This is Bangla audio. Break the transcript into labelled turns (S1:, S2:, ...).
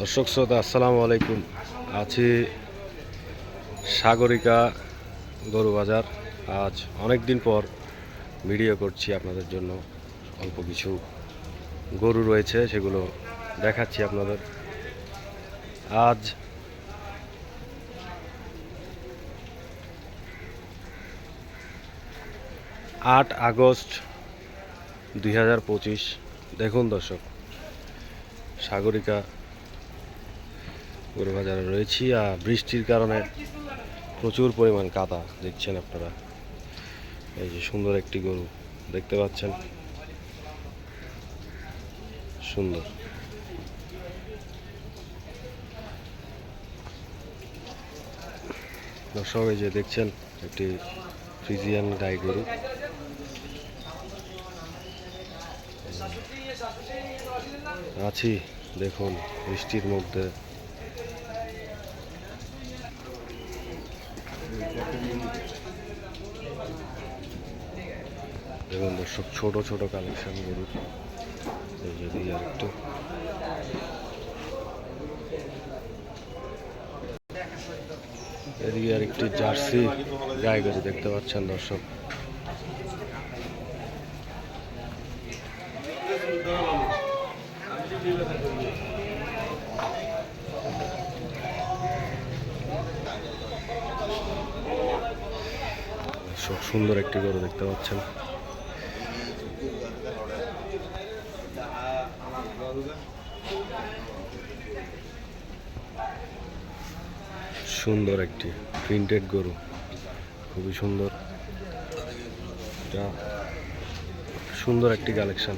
S1: দর্শক শ্রোতা, আসসালামু আলাইকুম। আছি সাগরিকা গরু বাজার। আজ অনেক দিন পর ভিডিও করছি আপনাদের জন্য। অল্প কিছু গরু রয়েছে, সেগুলো দেখাচ্ছি আপনাদের। আজ আট আগস্ট দুই হাজার পঁচিশ। দেখুন দর্শক, সাগরিকা গরু বাজারে রয়েছি আর বৃষ্টির কারণে প্রচুর পরিমাণ কাদা দেখছেন আপনারা। এই যে সুন্দর একটি গরু দেখতে পাচ্ছেন। সুন্দর। দর্শক, এই যে দেখছেন, একটি ফ্রিজিয়ান গাই গরু। আছি, দেখুন, বৃষ্টির মধ্যে দেখুন দর্শক, ছোট ছোট কালেকশন গরু। যদি একটু এদিকে আর একটি জার্সি গাই গরু দেখতে পাচ্ছেন দর্শক দর্শক। সুন্দর একটি গরু দেখতে পাচ্ছেন। সুন্দর একটি প্রিন্টেড গরু। খুবই সুন্দর। সুন্দর একটি কালেকশন।